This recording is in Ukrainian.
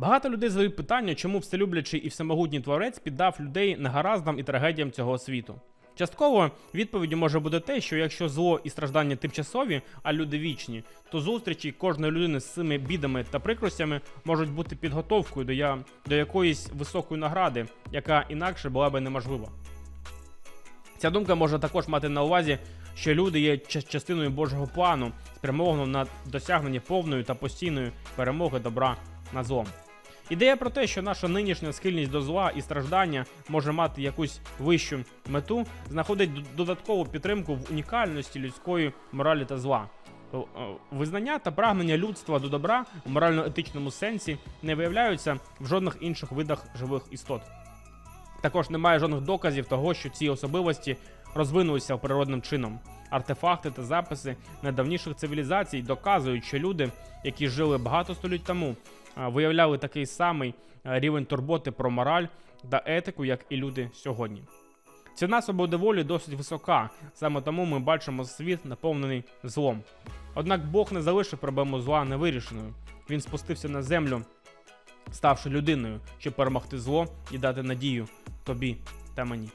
Багато людей задають питання, чому вселюблячий і всемогутній творець піддав людей негараздам і трагедіям цього світу. Частково відповіддю може бути те, що якщо зло і страждання тимчасові, а люди вічні, то зустрічі кожної людини з цими бідами та прикростями можуть бути підготовкою до, я... до якоїсь високої награди, яка інакше була би неможлива. Ця думка може також мати на увазі, що люди є частиною Божого плану, спрямованого на досягнення повної та постійної перемоги добра над злом. Ідея про те, що наша нинішня схильність до зла і страждання може мати якусь вищу мету, знаходить додаткову підтримку в унікальності людської моралі та зла. Визнання та прагнення людства до добра у морально-етичному сенсі не виявляються в жодних інших видах живих істот. Також немає жодних доказів того, що ці особливості розвинулися природним чином. Артефакти та записи найдавніших цивілізацій доказують, що люди, які жили багато століть тому, виявляли такий самий рівень турботи про мораль та етику, як і люди сьогодні. Ціна свободи волі досить висока, саме тому ми бачимо світ наповнений злом. Однак Бог не залишив проблему зла невирішеною. Він спустився на землю, ставши людиною, щоб перемогти зло і дати надію тобі та мені.